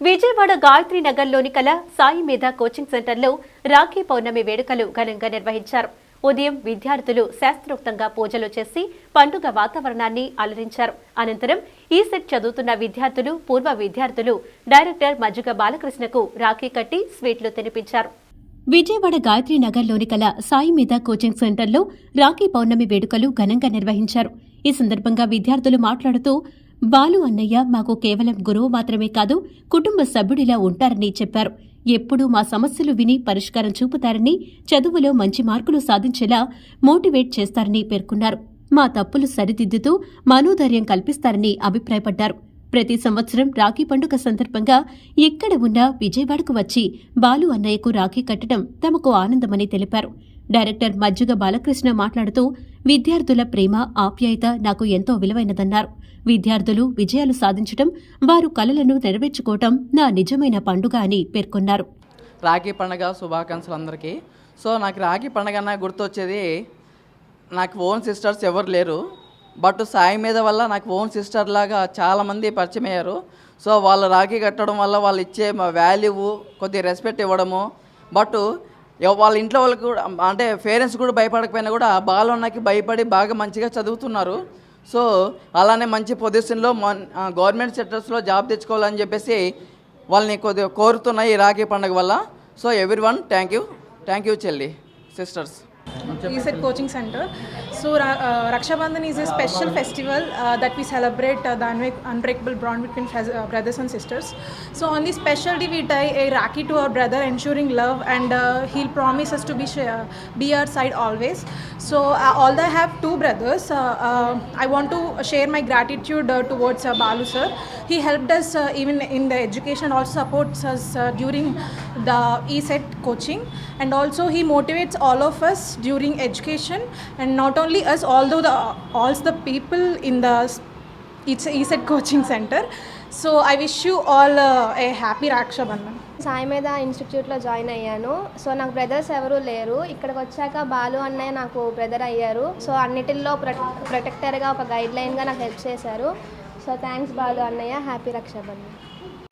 విజయవాడ గాయత్రి నగర్లోని కల సాయి మీద కోచింగ్ సెంటర్లో రాఖీ పౌర్ణమి వేడుకలు ఘనంగా నిర్వహించారు. ఉదయం విద్యార్థులు శాస్త్రోక్తంగా పూజలు చేసి పండుగ వాతావరణాన్ని అలరించారు. అనంతరం ఈ సెట్ చదువుతున్న విద్యార్థులు పూర్వ విద్యార్థులు డైరెక్టర్ మజ్జుగ బాలకృష్ణకు రాఖీ కట్టి స్వీట్లు తినిపించారు. విజయవాడ గాయత్రి నగర్లోని కల సాయి మీద కోచింగ్ సెంటర్లో రాఖీ పౌర్ణమి వేడుకలు ఘనంగా నిర్వహించారు. ఈ సందర్భంగా విద్యార్థులు మాట్లాడుతూ బాలు అన్నయ్య మాకు కేవలం గురువు మాత్రమే కాదు కుటుంబ సభ్యుడిలా ఉంటారని చెప్పారు. ఎప్పుడూ మా సమస్యలు విని పరిష్కారం చూపుతారని చదువులో మంచి మార్కులు సాధించేలా మోటివేట్ చేస్తారని పేర్కొన్నారు. మా తప్పులు సరిదిద్దుతూ మనోధైర్యం కల్పిస్తారని అభిప్రాయపడ్డారు. ప్రతి సంవత్సరం రాఖీ పండుగ సందర్భంగా ఎక్కడ ఉన్నా విజయవాడకు వచ్చి బాలు అన్నయ్యకు రాఖీ కట్టడం తమకు ఆనందమని తెలిపారు. డైరెక్టర్ మజ్జుగ బాలకృష్ణ మాట్లాడుతూ విద్యార్థుల ప్రేమ ఆప్యాయత నాకు ఎంతో విలువైనదన్నారు. విద్యార్థులు విజయాలు సాధించటం వారు కలలను నెరవేర్చుకోవటం నా నిజమైన పండుగ అని పేర్కొన్నారు. రాఖీ పండుగ శుభాకాంక్షలు అందరికీ సో నాకు రాఖీ పండగ అన్న గుర్తొచ్చేది నాకు ఓన్ సిస్టర్స్ ఎవరు లేరు. బట్ సాయి మీద వల్ల నాకు ఓన్ సిస్టర్ లాగా చాలామంది పరిచయం అయ్యారు. సో వాళ్ళు రాఖీ కట్టడం వల్ల వాళ్ళు ఇచ్చే వాల్యూ కొద్దిగా రెస్పెక్ట్ ఇవ్వడము. బట్ వాళ్ళ ఇంట్లో వాళ్ళకి కూడా అంటే పేరెంట్స్ కూడా భయపడకపోయినా కూడా బాలన్నకి భయపడి బాగా మంచిగా చదువుతున్నారు. సో అలానే మంచి పొజిషన్లో గవర్నమెంట్ సెక్టర్స్లో జాబ్ తెచ్చుకోవాలని చెప్పేసి వాళ్ళని కొద్దిగా కోరుతున్నాయి ఈ రాఖీ పండుగ వల్ల. So everyone thank you. Thank you చెల్లి sisters. ESET coaching centre. So uh, Raksha Bandhan is a special festival uh, that we celebrate uh, the unbreak- unbreakable bond between uh, brothers and sisters. So on this special day, we tie a rakhi to our brother, ensuring love, and uh, he'll promise us to be sh- uh, be our side always. So uh, although I have two brothers, uh, uh, I want to share my gratitude uh, towards uh, Balu sir. He helped us uh, even in the education, also supports us uh, during the ESET coaching, and also he motivates all of us during education, and not only us, although the all the people in the s- it's ESET coaching center. So I wish you all uh, a happy Raksha Sai మీద ఇన్స్టిట్యూట్లో join అయ్యాను. So నాకు brothers ఎవరూ లేరు. ఇక్కడికి వచ్చాక బాలు అన్నయ్య నాకు బ్రదర్ అయ్యారు. సో అన్నిటిల్లో ప్రొటెక్టర్గా ఒక గైడ్ లైన్గా నాకు హెల్ప్ చేశారు. సో థ్యాంక్స్ బాలు అన్నయ్య. హ్యాపీ రక్షాబంధన్